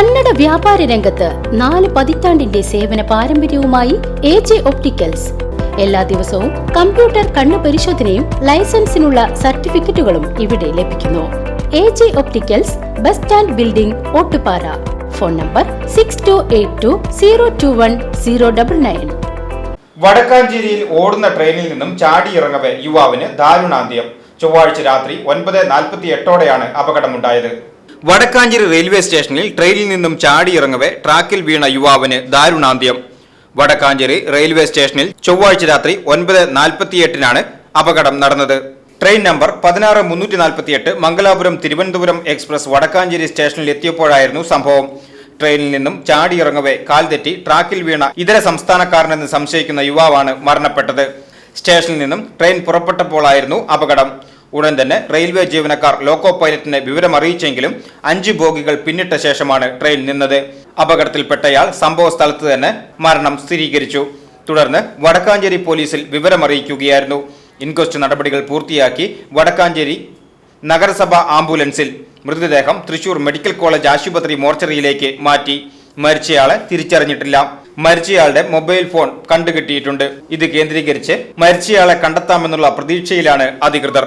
കന്നഡ വ്യാപാര രംഗത്ത് നാല് പതിറ്റാണ്ടിന്റെ സേവന പാരമ്പര്യവുമായി എ ജെ ഒപ്റ്റിക്കൽസ്. എല്ലാ ദിവസവും കമ്പ്യൂട്ടർ കണ്ണു പരിശോധനയും ലൈസൻസിനുള്ള സർട്ടിഫിക്കറ്റുകളും ഇവിടെ ലഭിക്കുന്നു. A J opticals bus stand building Ottupara. Phone number six two eight two zero two one zero double nine വടക്കാഞ്ചേരിയിൽ ഓടുന്ന ട്രെയിനിൽ നിന്നും ചാടിയിറങ്ങവെ യുവാവിന് ദാരുണാന്ത്യം. ചൊവ്വാഴ്ച രാത്രി ഒൻപത് നാൽപ്പത്തി എട്ടോടെയാണ് അപകടമുണ്ടായത്. വടക്കാഞ്ചേരി റെയിൽവേ സ്റ്റേഷനിൽ ട്രെയിനിൽ നിന്നും ചാടിയിറങ്ങവെ ട്രാക്കിൽ വീണ യുവാവിന് ദാരുണാന്ത്യം. വടക്കാഞ്ചേരി റെയിൽവേ സ്റ്റേഷനിൽ ചൊവ്വാഴ്ച രാത്രി ഒൻപത് നാൽപ്പത്തിയെട്ടിനാണ് അപകടം നടന്നത്. ട്രെയിൻ നമ്പർ പതിനാറ് മുന്നൂറ്റി നാൽപ്പത്തിയെട്ട് മംഗലാപുരം തിരുവനന്തപുരം എക്സ്പ്രസ് വടക്കാഞ്ചേരി സ്റ്റേഷനിൽ എത്തിയപ്പോഴായിരുന്നു സംഭവം. ട്രെയിനിൽ നിന്നും ചാടിയിറങ്ങവെ കാൽ തെറ്റി ട്രാക്കിൽ വീണ ഇതര സംസ്ഥാനക്കാരനെന്ന് സംശയിക്കുന്ന യുവാവാണ് മരണപ്പെട്ടത്. സ്റ്റേഷനിൽ നിന്നും ട്രെയിൻ പുറപ്പെട്ടപ്പോഴായിരുന്നു അപകടം. ഉടൻ തന്നെ റെയിൽവേ ജീവനക്കാർ ലോക്കോ പൈലറ്റിനെ വിവരമറിയിച്ചെങ്കിലും അഞ്ച് ബോഗികൾ പിന്നിട്ട ശേഷമാണ് ട്രെയിൻ നിന്നത്. അപകടത്തിൽപ്പെട്ടയാൾ സംഭവ സ്ഥലത്ത് തന്നെ മരണം സ്ഥിരീകരിച്ചു. തുടർന്ന് വടക്കാഞ്ചേരി പോലീസിൽ വിവരമറിയിക്കുകയായിരുന്നു ഇൻക്വസ്റ്റ് നടപടികൾ പൂർത്തിയാക്കി വടക്കാഞ്ചേരി നഗരസഭ ആംബുലൻസിൽ മൃതദേഹം തൃശൂർ മെഡിക്കൽ കോളേജ് ആശുപത്രി മോർച്ചറിയിലേക്ക് മാറ്റി. മരിച്ചയാളെ തിരിച്ചറിഞ്ഞിട്ടില്ല. മരിച്ചയാളുടെ മൊബൈൽ ഫോൺ കണ്ടുകിട്ടിയിട്ടുണ്ട്. ഇത് കേന്ദ്രീകരിച്ച് മരിച്ചയാളെ കണ്ടെത്താമെന്നുള്ള പ്രതീക്ഷയിലാണ് അധികൃതർ.